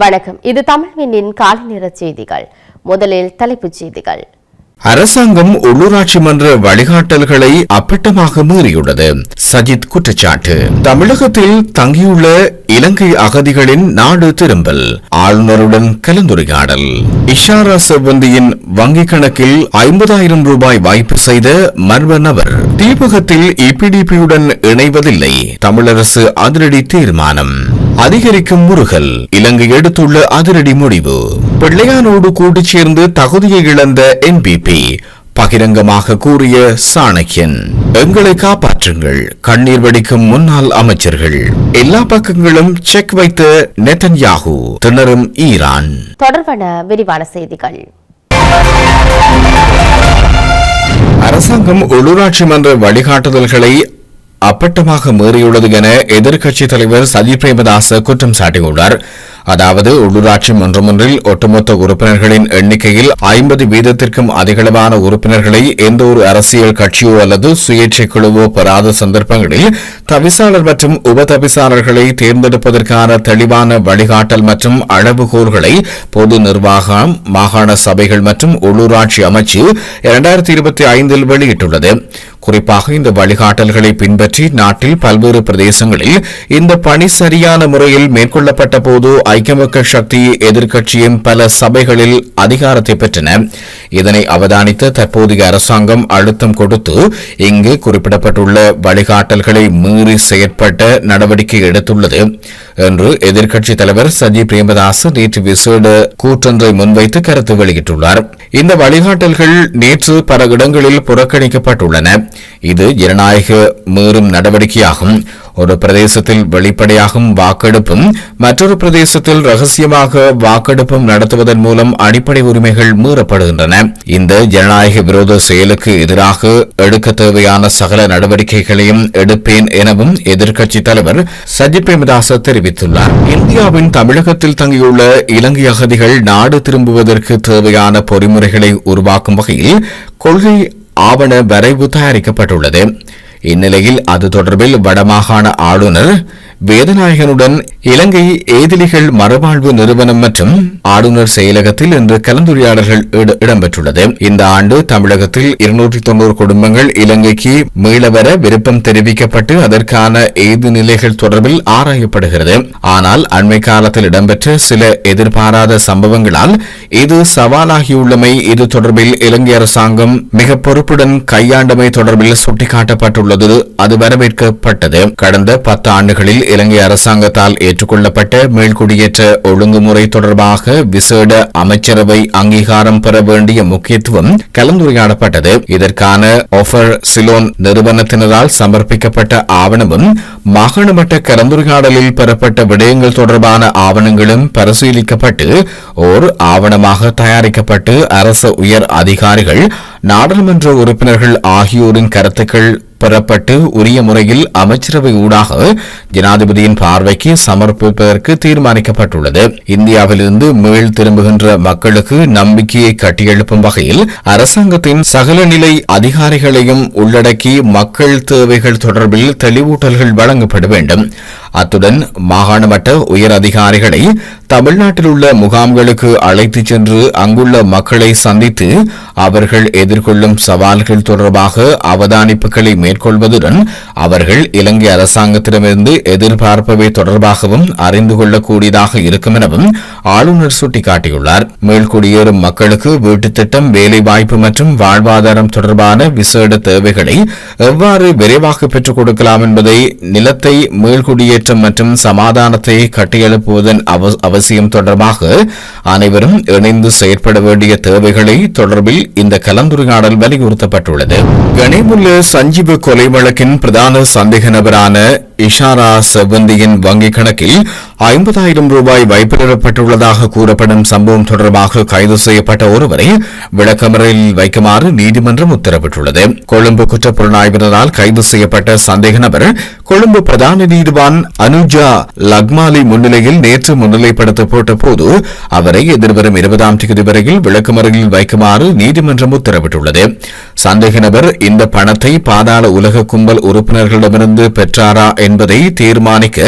வணக்கம். இது தமிழ் தமிழ்வினின் காலை நேர செய்திகள். முதலில் தலைப்புச் செய்திகள். அரசாங்கம் உள்ளூராட்சி மன்ற வழிகாட்டல்களை அப்பட்டமாக மீறியுள்ளது. சஜித் குற்றச்சாட்டு. தமிழகத்தில் தங்கியுள்ள இலங்கை அகதிகளின் நாடு திரும்பல். ஆளுநருடன் கலந்துரையாடல். இஷாரா செவ்வந்தியின் வங்கிக் கணக்கில் ஐம்பதாயிரம் ரூபாய் வாய்ப்பு செய்த மர்ம நபர். தீபகத்தில் இபிடிபியுடன் இணைவதில்லை. தமிழரசு அதிரடி தீர்மானம். அதிகரிக்கும் முருகல். இலங்கை எடுத்துள்ள அதிரடி முடிவு. பிள்ளையானோடு கூட்டுச் சேர்ந்து தகுதியை இழந்த என்பிபி பகிரங்கமாக கூறிய சாணக்கியன் எங்களை காப்பாற்றுங்கள். கண்ணீர் வடிக்கும் முன்னாள் அமைச்சர்கள். எல்லா பக்கங்களும் செக் வைத்த நெத்தன்யாகு திணறும் ஈரான். தொடர்பான விரிவான செய்திகள். அரசாங்கம் உள்ளூராட்சி மன்ற வழிகாட்டுதல்களை அப்பட்டமாக மீறியுள்ளது என எதிர்க்கட்சித் தலைவர் சஜித் பிரேமதாச குற்றம் சாட்டியுள்ளார். அதாவது உள்ளூராட்சி மன்றம் ஒன்றில் ஒட்டுமொத்த உறுப்பினர்களின் எண்ணிக்கையில் ஐம்பது வீதத்திற்கும் அதிகளவான உறுப்பினர்களை எந்த ஒரு அரசியல் கட்சியோ அல்லது சுயேட்சை குழுவோ பெறாத சந்தர்ப்பங்களில் தவிசாளர் மற்றும் உப தவிசாளர்களை தேர்ந்தெடுப்பதற்கான தெளிவான வழிகாட்டல் மற்றும் அளவுகோல்களை பொது நிர்வாகம் மாகாண சபைகள் மற்றும் உள்ளூராட்சி அமைச்சு இரண்டாயிரத்தி இருபத்தி ஐந்தில் வெளியிட்டுள்ளது. குறிப்பாக இந்த வழிகாட்டல்களை பின்பற்றி நாட்டில் பல்வேறு பிரதேசங்களில் இந்த பணி சரியான முறையில் மேற்கொள்ளப்பட்ட போது ஐக்கிய மக்கள் சக்தி எதிர்க்கட்சியும் பல சபைகளில் அதிகாரத்தை பெற்றன. இதனை அவதானித்த தற்போதைய அரசாங்கம் அழுத்தம் கொடுத்து இங்கு குறிப்பிடப்பட்டுள்ள வழிகாட்டல்களை மீறி செயற்பட்ட நடவடிக்கை எடுத்துள்ளது என்று எதிர்க்கட்சித் தலைவர் சஜி பிரேமதாஸ் நேற்று விசேட கூற்றொன்றை முன்வைத்து கருத்து வெளியிட்டுள்ளார். இந்த வழிகாட்டல்கள் நேற்று பல இடங்களில் புறக்கணிக்கப்பட்டுள்ளன. இது ஜனநாயக மீறும் நடவடிக்கையாகும். ஒரு பிரதேசத்தில் வெளிப்படையாகும் வாக்கெடுப்பும் மற்றொரு பிரதேசத்தில் ரகசியமாக வாக்கெடுப்பும் நடத்துவதன் மூலம் அடிப்படை உரிமைகள் மீறப்படுகின்றன. இந்த ஜனநாயக விரோத செயலுக்கு எதிராக எடுக்க தேவையான சகல நடவடிக்கைகளையும் எடுப்பேன் எனவும் எதிர்க்கட்சித் தலைவர் சஜித் பிரேமதாச தெரிவித்துள்ளார். இந்தியாவின் தமிழகத்தில் தங்கியுள்ள இலங்கை அகதிகள் நாடு திரும்புவதற்கு தேவையான பொறிமுறைகளை உருவாக்கும் வகையில் கொள்கை ஆவண வரைவு தயாரிக்கப்பட்டுள்ளது. இந்நிலையில் அது தொடர்பில் வடமாகாண ஆளுநர் வேதநாயகனுடன் இலங்கை ஏதிலிகள் மறுவாழ்வு நிறுவனம் மற்றும் ஆளுநர் செயலகத்தில் இன்று கலந்துரையாடல்கள் இடம்பெற்றுள்ளது. இந்த ஆண்டு தமிழகத்தில் இருநூற்றி தொன்னூறு குடும்பங்கள் இலங்கைக்கு மீளவர விருப்பம் தெரிவிக்கப்பட்டு அதற்கான ஏது நிலைகள் தொடர்பில் ஆராயப்படுகிறது. ஆனால் அண்மை காலத்தில் இடம்பெற்ற சில எதிர்பாராத சம்பவங்களால் இது சவாலாகியுள்ளமை இது தொடர்பில் இலங்கை அரசாங்கம் மிக பொறுப்புடன் கையாண்டமை தொடர்பில் சுட்டிக்காட்டப்பட்டுள்ளது அது வரவேற்கப்பட்டது. கடந்த பத்து ஆண்டுகளில் இலங்கை அரசாங்கத்தால் ஏற்றுக்கொள்ளப்பட்ட மேல்குடியேற்ற ஒழுங்குமுறை தொடர்பாக விசேட அமைச்சரவை அங்கீகாரம் பெற வேண்டிய முக்கியத்துவம் கலந்துரையாடப்பட்டது. இதற்கான ஒஃபர் சிலோன் நிறுவனத்தினரால் சமர்ப்பிக்கப்பட்ட ஆவணமும் மாகாண கலந்துரையாடலில் பெறப்பட்ட விடயங்கள் தொடர்பான ஆவணங்களும் பரிசீலிக்கப்பட்டு ஓர் ஆவணமாக தயாரிக்கப்பட்டு அரச உயர் அதிகாரிகள் நாடாளுமன்ற உறுப்பினர்கள் ஆகியோரின் கருத்துக்கள் பெறப்பட்டு உரிய முறையில் அமைச்சரவை ஊடாக ஜனாதிபதியின் பார்வைக்கு சமர்ப்பிப்பதற்கு தீர்மானிக்கப்பட்டுள்ளது. இந்தியாவிலிருந்து மீள் திரும்புகின்ற மக்களுக்கு நம்பிக்கையை கட்டியெழுப்பும் வகையில் அரசாங்கத்தின் சகல நிலை அதிகாரிகளையும் உள்ளடக்கி மக்கள் தேவைகள் தொடர்பில் தெளிவூட்டல்கள் வழங்கப்பட வேண்டும். அத்துடன் மாகாணமட்ட உயர் அதிகாரிகளை தமிழ்நாட்டில் உள்ள முகாம்களுக்கு அழைத்துச் சென்று அங்குள்ள மக்களை சந்தித்து அவர்கள் எதிர்கொள்ளும் சவால்கள் தொடர்பாக அவதானிப்புகளை மேற்கொள்வதுடன் அவர்கள் இலங்கை அரசாங்கத்திடமிருந்து எதிர்பார்ப்பவை தொடர்பாகவும் அறிந்து கொள்ளக்கூடியதாக இருக்கும் எனவும் ஆளுநர் சுட்டிக்காட்டியுள்ளார். மேல்குடியேறும் மக்களுக்கு வீட்டுத் திட்டம் வேலைவாய்ப்பு மற்றும் வாழ்வாதாரம் தொடர்பான விசேட தேவைகளை எவ்வாறு விரைவாக பெற்றுக் கொடுக்கலாம் என்பதை நிலத்தை மீள்குடியேற்றம் மற்றும் சமாதானத்தை கட்டியெழுப்புவதன் அவசியம் தொடர்பாக அனைவரும் இணைந்து செயற்பட வேண்டிய தேவைகளை தொடர்பில் இந்த கலந்துரையாடல் வலியுறுத்தப்பட்டுள்ளது. கனிமுல்ல சஞ்சீவ கொலை வழக்கின் பிரதான சந்தேக நபரான இஷாரா செவந்தியின் வங்கிக் கணக்கில் ஐம்பதாயிரம் ரூபாய் வைப்பிலிடப்பட்டுள்ளதாக கூறப்படும் சம்பவம் தொடர்பாக கைது செய்யப்பட்ட ஒருவரை விளக்கமறையில் வைக்குமாறு நீதிமன்றம் உத்தரவிட்டுள்ளது. கொழும்பு குற்றப்புலனாய்வினரால் கைது செய்யப்பட்ட சந்தேக நபர் கொழும்பு பிரதான நீதிவான் அனுஜா லக்மாலி முன்னிலையில் நேற்று முன்னிலைப்படுத்தப்பட்ட போது அவரை எதிர்வரும் இருபதாம் தேதி வரையில் விளக்கமறையில் வைக்குமாறு நீதிமன்றம் உத்தரவிட்டுள்ளது. சந்தேக நபர் இந்த பணத்தை பாதாள பாதாள உலக கும்பல் உறுப்பினர்களிடமிருந்து பெற்றாரா என்பதை தீர்மானிக்க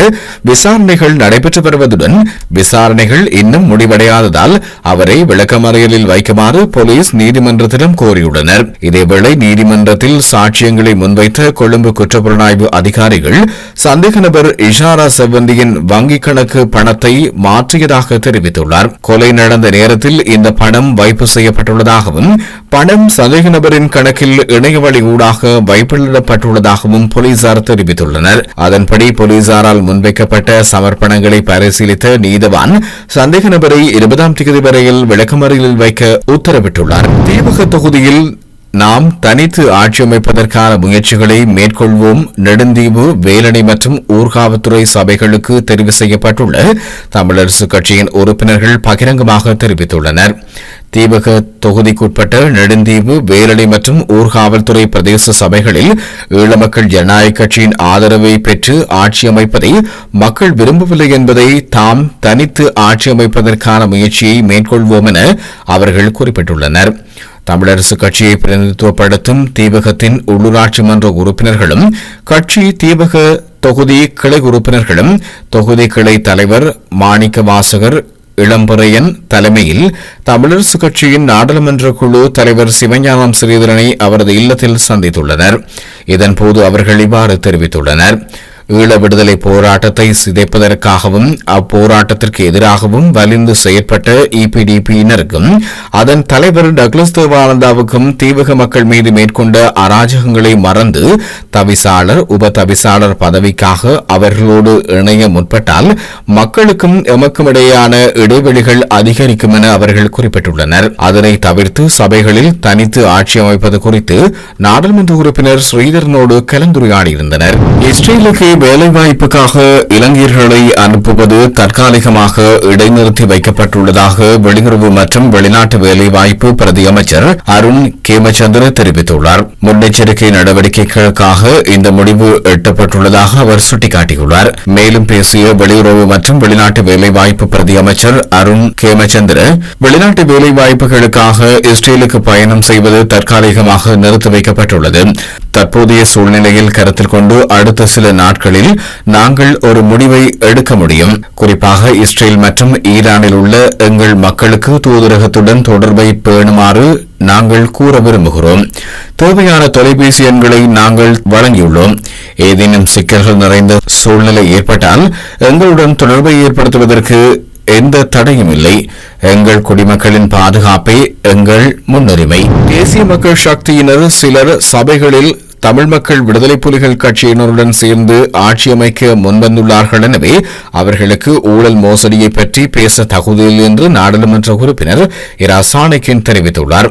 விசாரணைகள் நடைபெற்று வருவதுடன் விசாரணைகள் இன்னும் முடிவடையாததால் அவரை விளக்கமறியலில் வைக்குமாறு போலீஸ் நீதிமன்றத்திடம் கோரியுள்ளனர். இதேவேளை நீதிமன்றத்தில் சாட்சியங்களை முன்வைத்த கொழும்பு குற்றப்புலனாய்வு அதிகாரிகள் சந்தேக நபர் இஷாரா செவ்வந்தியின் வங்கிக் கணக்கு பணத்தை மாற்றியதாக தெரிவித்துள்ளார். கொலை நடந்த நேரத்தில் இந்த பணம் வைப்பு செய்யப்பட்டுள்ளதாகவும் பணம் சந்தேக நபரின் கணக்கில் இணையவழி ஊடாக வைப்பில் வைப்பிலிடப்பட்டுள்ளதாகவும் போலீசார் தெரிவித்துள்ளனர். அதன்படி போலீசாரால் முன்வைக்கப்பட்ட சமர்ப்பணங்களை பரிசீலித்த நீதவான் சந்தேக நபரை இருபதாம் தேதி வரையில் விளக்கமறியலில் வைக்க உத்தரவிட்டுள்ளார். தீபக தொகுதியில் நாம் தனித்து ஆட்சி அமைப்பதற்கான முயற்சிகளை மேற்கொள்வோம். நெடுந்தீவு வேலணை மற்றும் ஊர்காவத்துறை சபைகளுக்கு தெரிவு செய்யப்பட்டுள்ள தமிழரசு கட்சியின் உறுப்பினர்கள் பகிரங்கமாக தெரிவித்துள்ளனர். தீபக தொகுதிக்குட்பட்ட நெடுந்தீவு வேலணை மற்றும் ஊர்காவல்துறை பிரதேச சபைகளில் ஈழமக்கள் ஜனநாயக கட்சியின் ஆதரவை பெற்று ஆட்சி அமைப்பதை மக்கள் விரும்பவில்லை என்பதை தாம் தனித்து ஆட்சி அமைப்பதற்கான முயற்சியை மேற்கொள்வோம் என அவர்கள் குறிப்பிட்டுள்ளனர். தமிழரசு கட்சியை பிரதிநிதித்துவப்படுத்தும் தீபகத்தின் உள்ளூராட்சி மன்ற உறுப்பினர்களும் கட்சி தீபக தொகுதி கிளை உறுப்பினர்களும் தொகுதி கிளை தலைவர் மாணிக்க வாசகர் இளம்பரையன் தலைமையில் தமிழரசு கட்சியின் நாடாளுமன்ற குழு தலைவர் சிவஞானம் ஸ்ரீதரனை அவரது இல்லத்தில் சந்தித்துள்ளனர். இதன்போது அவர்கள் இவ்வாறு தெரிவித்துள்ளனர். ஈழ விடுதலை போராட்டத்தை சிதைப்பதற்காகவும் அப்போராட்டத்திற்கு எதிராகவும் வலிந்து செயற்பட்ட இபிடிபியினருக்கும் அதன் தலைவர் டக்ளஸ் தேவானந்தாவுக்கும் தீவக மக்கள் மீது மேற்கொண்ட அராஜகங்களை மறந்து தவிசாளர் உப தவிசாளர் பதவிக்காக அவர்களோடு இணைய முற்பட்டால் மக்களுக்கும் எமக்கும் இடையேயான இடைவெளிகள் அதிகரிக்கும் என அவர்கள் குறிப்பிட்டுள்ளனர். அதனை தவிர்த்து சபைகளில் தனித்து ஆட்சி அமைப்பது குறித்து நாடாளுமன்ற உறுப்பினர் ஸ்ரீதரனோடு கலந்துரையாடியிருந்தனர். இஸ்ரேலுக்கு வேலைவாய்ப்புக்காக இளைஞர்களை அனுப்புவது தற்காலிகமாக இடைநிறுத்தி வைக்கப்பட்டுள்ளதாக வெளியுறவு மற்றும் வெளிநாட்டு வேலைவாய்ப்பு பிரதி அமைச்சர் அருண் கேமச்சந்திர தெரிவித்துள்ளார். முன்னெச்சரிக்கை நடவடிக்கைகளுக்காக இந்த முடிவு எட்டப்பட்டுள்ளதாக அவர் சுட்டிக்காட்டியுள்ளார். மேலும் பேசிய வெளியுறவு மற்றும் வெளிநாட்டு வேலைவாய்ப்பு பிரதி அமைச்சர் அருண் கேமச்சந்திர வெளிநாட்டு வேலைவாய்ப்புகளுக்காக இஸ்ரேலுக்கு பயணம் செய்வது தற்காலிகமாக நிறுத்தி வைக்கப்பட்டுள்ளது. தற்போதைய சூழ்நிலையில் கருத்தில் கொண்டு அடுத்த சில நாட்கள் நாட்களில் நாங்கள் ஒரு முடிவை எடுக்க முடியும். குறிப்பாக இஸ்ரேல் மற்றும் ஈரானில் உள்ள எங்கள் மக்களுக்கு தூதரகத்துடன் தொடர்பை பேணுமாறு நாங்கள் கூற விரும்புகிறோம். தேவையான தொலைபேசி எண்களை நாங்கள் வழங்கியுள்ளோம். ஏதேனும் சிக்கல்கள் நிறைந்த சூழ்நிலை ஏற்பட்டால் எங்களுடன் தொடர்பை ஏற்படுத்துவதற்கு எந்த தடையும் இல்லை. எங்கள் குடிமக்களின் பாதுகாப்பே எங்கள் முன்னுரிமை. தேசிய மக்கள் சக்தியினர் சிலர் சபைகளில் தமிழ் மக்கள் விடுதலை புலிகள் கட்சியினருடன் சேர்ந்து ஆட்சி அமைக்க முன்வந்துள்ளார்கள் எனவே அவர்களுக்கு ஊழல் மோசடியை பற்றி பேச தகுதியில் என்று நாடாளுமன்ற உறுப்பினர் இரா சாணக்கியன் தெரிவித்துள்ளார்.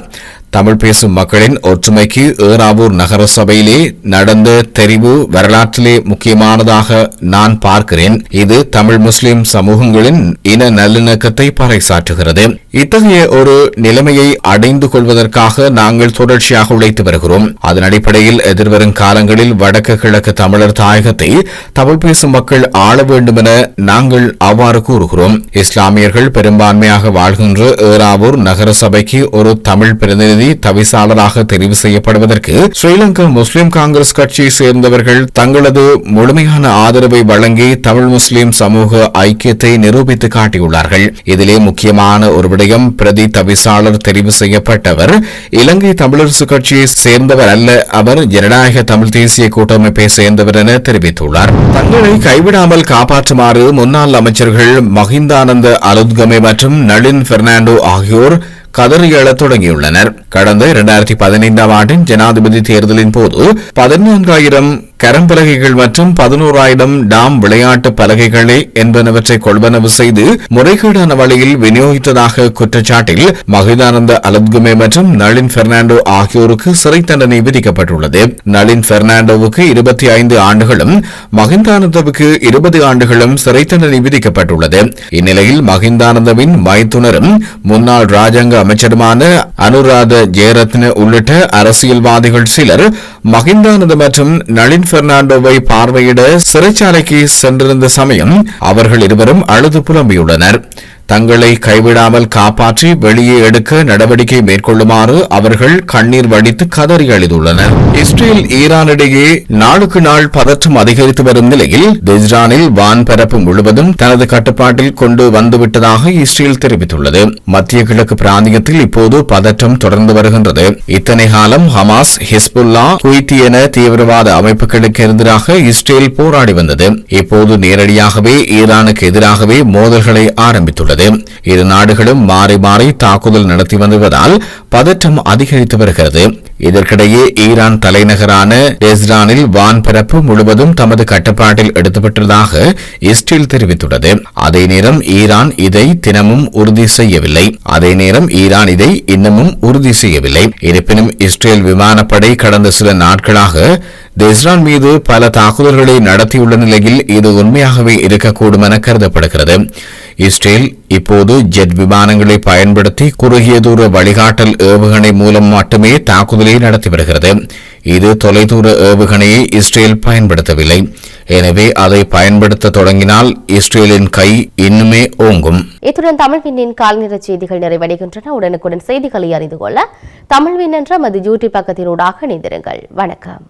தமிழ் பேசும் மக்களின் ஒற்றுமைக்கு ஏறாவூர் நகர சபையிலே நடந்த தெரிவு வரலாற்றிலே முக்கியமானதாக நான் பார்க்கிறேன். இது தமிழ் முஸ்லிம் சமூகங்களின் இன நல்லிணக்கத்தை பறைசாற்றுகிறது. இத்தகைய ஒரு நிலைமையை அடைந்து கொள்வதற்காக நாங்கள் தொடர்ச்சியாக உழைத்து வருகிறோம். அதன் அடிப்படையில் எதிர்வரும் காலங்களில் வடக்கு கிழக்கு தமிழர் தாயகத்தை தமிழ் பேசும் மக்கள் ஆள வேண்டும் என நாங்கள் அவ்வாறு கூறுகிறோம். இஸ்லாமியர்கள் பெரும்பான்மையாக வாழ்கின்ற ஏறாவூர் நகர சபைக்கு ஒரு தமிழ் பிரதிநிதி தவிசாளராக தெரிவு செய்யப்படுவதற்கு ஸ்ரீலங்கா முஸ்லிம் காங்கிரஸ் கட்சியை சேர்ந்தவர்கள் தங்களது முழுமையான ஆதரவை வழங்கி தமிழ் முஸ்லிம் சமூக ஐக்கியத்தை நிரூபித்து காட்டியுள்ளார்கள். இதிலே முக்கியமான ஒரு விடயம் பிரதி தவிசாளர் தெரிவு செய்யப்பட்டவர். இலங்கை தமிழரசு கட்சியை சேர்ந்தவர் அல்ல அவர் ஜனநாயக தமிழ் தேசிய கூட்டமைப்பை சேர்ந்தவர் என தெரிவித்துள்ளார். தங்களை கைவிடாமல் காப்பாற்றுமாறு முன்னாள் அமைச்சர்கள் மஹிந்தானந்த அலுத்கமே மற்றும் நளின் பெர்னாண்டோ ஆகியோர் கதறி எழத் தொடங்கியுள்ளனர். கடந்த இரண்டாயிரத்தி பதினைந்தாம் ஆண்டின் ஜனாதிபதி தேர்தலின் போது பதினான்காயிரம் கரம்பலகைகள் மற்றும் பதினோராயிரம் டாம் விளையாட்டு பலகைகளை என்பனவற்றை கொள்வனவு செய்து முறைகேடான வழியில் விநியோகித்ததாக குற்றச்சாட்டில் மகிதானந்த அலத்குமே மற்றும் நளின் பெர்னாண்டோ ஆகியோருக்கு சிறை தண்டனை விதிக்கப்பட்டுள்ளது. நளின் பெர்னாண்டோவுக்கு இருபத்தி ஐந்து ஆண்டுகளும் மகிந்தானந்தவுக்கு இருபது ஆண்டுகளும் சிறை தண்டனை விதிக்கப்பட்டுள்ளது. இந்நிலையில் மகிந்தானந்தவின் மைத்துனரும் முன்னாள் ராஜாங்க அமைச்சருமான அனுராத ஜெயரத்ன உள்ளிட்ட அரசியல்வாதிகள் சிலர் மகிந்தானந்த மற்றும் நளின் பெர்னாண்டோவை பார்வையிட சிறைச்சாலைக்கு சென்றிருந்த சமயம் அவர்கள் இருவரும் அழுது புலம்பியுள்ளனர். தங்களை கைவிடாமல் காப்பாற்றி வெளியே எடுக்க நடவடிக்கை மேற்கொள்ளுமாறு அவர்கள் கண்ணீர் வடித்து கதறி அழுதுள்ளனர். இஸ்ரேல் ஈரானிடையே நாளுக்கு நாள் பதற்றம் அதிகரித்து வரும் நிலையில் தெஸ்ரானில் வான் பரப்பு முழுவதும் தனது கட்டுப்பாட்டில் கொண்டு வந்துவிட்டதாக இஸ்ரேல் தெரிவித்துள்ளது. மத்திய கிழக்கு பிராந்தியத்தில் இப்போது பதற்றம் தொடர்ந்து வருகின்றது. இத்தனை காலம் ஹமாஸ் ஹிஸ்புல்லா குய்தி என தீவிரவாத அமைப்புகளுக்கு எதிராக இஸ்ரேல் போராடி வந்தது. இப்போது நேரடியாகவே ஈரானுக்கு எதிராகவே மோதல்களை ஆரம்பித்துள்ளது. இரு நாடுகளும் மாறி மாறி தாக்குதல் நடத்தி வந்துவதால் பதற்றம் அதிகரித்து வருகிறது. இதற்கிடையே ஈரான் தலைநகரான டெஸ்ரானில் வான்பரப்பு முழுவதும் தமது கட்டுப்பாட்டில் எடுத்துவிட்டதாக இஸ்ரேல் தெரிவித்துள்ளது. அதே நேரம் ஈரான் இதை தினமும் உறுதி செய்யவில்லை. அதே நேரம் ஈரான் இதை இன்னமும் உறுதி செய்யவில்லை. இருப்பினும் இஸ்ரேல் விமானப்படை கடந்த சில நாட்களாக தெஸ்ரான் மீது பல தாக்குதல்களை நடத்தியுள்ள நிலையில் இது உண்மையாகவே இருக்கக்கூடும் என கருதப்படுகிறது. இஸ்ரேல் இப்போது ஜெட் விமானங்களை பயன்படுத்தி குறுகிய தூர வழிகாட்டல் ஏவுகணை மூலம் மட்டுமே தாக்குதலை நடத்தி வருகிறது. இது தொலைதூர ஏவுகணையை இஸ்ரேல் பயன்படுத்தவில்லை. எனவே அதை பயன்படுத்த தொடங்கினால் இஸ்ரேலின் கை இன்னுமே ஓங்கும். இத்துடன் தமிழ்வின்னின் கால்நிற செய்திகள் நிறைவடைகின்றன. உடனுக்குடன் செய்திகளை அறிந்து கொள்ள தமிழ்வின் என்ற மது யூடியூப் பக்கத்தினூடாக இணைந்திருங்கள். வணக்கம்.